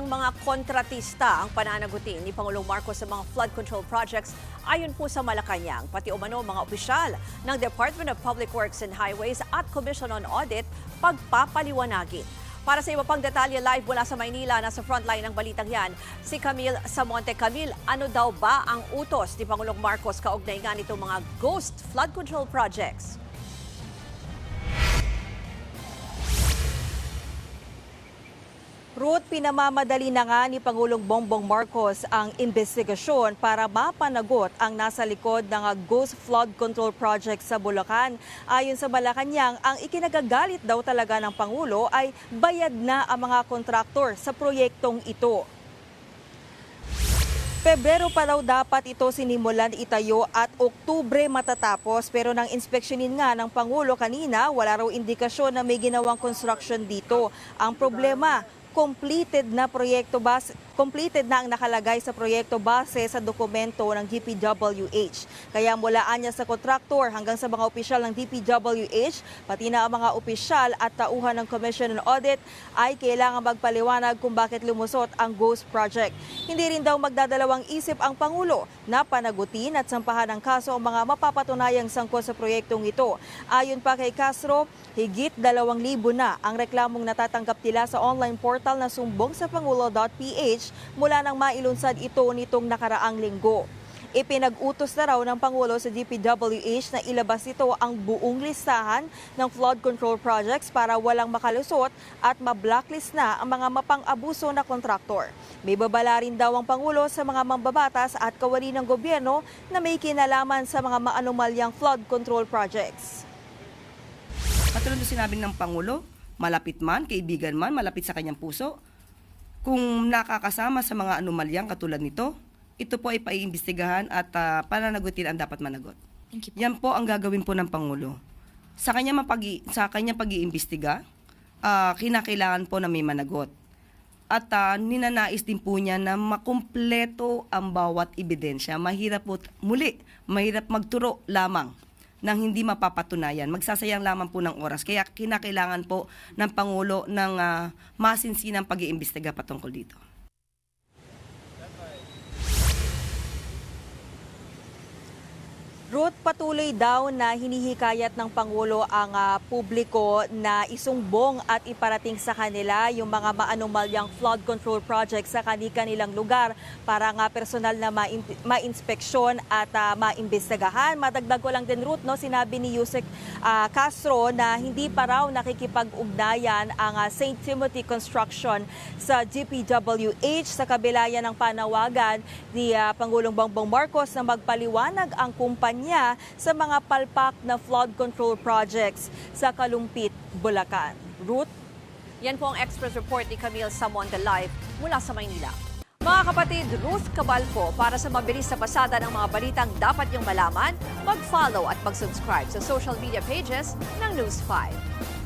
ilang mga kontratista ang pananagutin ni Pangulong Marcos sa mga flood control projects ayon po sa Malacanang, pati umano mga opisyal ng Department of Public Works and Highways at Commission on Audit pagpapaliwanagin. Para sa iba pang detalye live mula sa Maynila, nasa frontline ng balitang yan, si Camille Samonte. Camille, ano daw ba ang utos ni Pangulong Marcos kaugnay nga nitong mga ghost flood control projects? Ruth, pinamamadali na nga ni Pangulong Bongbong Marcos ang investigasyon para mapanagot ang nasa likod ng Ghost Flood Control Project sa Bulacan. Ayon sa Malacanang, ang ikinagagalit daw talaga ng Pangulo ay bayad na ang mga kontraktor sa proyektong ito. Pebrero pa daw dapat ito sinimulan itayo at Oktubre matatapos pero nang inspeksyonin nga ng Pangulo kanina, wala raw indikasyon na may ginawang construction dito. Ang problema, completed na proyekto base completed na ang nakalagay sa proyekto base sa dokumento ng DPWH. Kaya mulaan niya sa kontraktor hanggang sa mga opisyal ng DPWH, pati na ang mga opisyal at tauhan ng Commission on Audit ay kailangan magpaliwanag kung bakit lumusot ang Ghost Project. Hindi rin daw magdadalawang isip ang Pangulo na panagutin at sampahan ng kaso ang mga mapapatunayang sangkot sa proyektong ito. Ayon pa kay Castro, higit 2,000 na ang reklamong natatanggap nila sa online portal na sumbong sa pangulo.ph mula nang mailunsad ito nitong nakaraang linggo. Ipinag-utos na raw ng Pangulo sa DPWH na ilabas ito ang buong listahan ng flood control projects para walang makalusot at ma-blacklist na ang mga mapang-abuso na kontraktor. May babala rin daw ang Pangulo sa mga mambabatas at kawali ng gobyerno na may kinalaman sa mga maanumalyang flood control projects. Katulad ng sinabi ng Pangulo, malapit man, kaibigan man, malapit sa kanyang puso. Kung nakakasama sa mga anomalyang katulad nito, ito po ay paiimbestigahan at ah, pananagutin ang dapat managot. Yan po ang gagawin po ng Pangulo. Sa kanya mapag sa kanya pag-iimbestiga, ah, kinakailangan po na may managot. At ah, ninanais din po niya na makumpleto ang bawat ebidensya. Mahirap po, muli, mahirap magturo lamang nang hindi mapapatunayan. Magsasayang lamang po ng oras. Kaya kinakailangan po ng Pangulo ng ah, masinsinang pag-iimbestiga patungkol dito. Ruth, patuloy daw na hinihikayat ng Pangulo ang ah, publiko na isumbong at iparating sa kanila yung mga maanumalyang flood control projects sa kanilang lugar para nga personal na main- ma-inspeksyon at ah, maimbestigahan. Madagdag ko lang din, Ruth, no, sinabi ni Yusek ah, Castro na hindi pa raw nakikipag-ugnayan ang ah, St. Timothy Construction sa GPWH sa kabila yan ng panawagan ni ah, Pangulong Bongbong Marcos na magpaliwanag ang kumpanya sa mga palpak na flood control projects sa Kalumpit, Bulacan. Ruth? Yan po ang Express Report ni Camille Samonte Live mula sa Maynila. Mga kapatid, Ruth Cabalpo para sa mabilis na pasada ng mga balitang dapat niyong malaman, mag-follow at mag-subscribe sa social media pages ng News 5.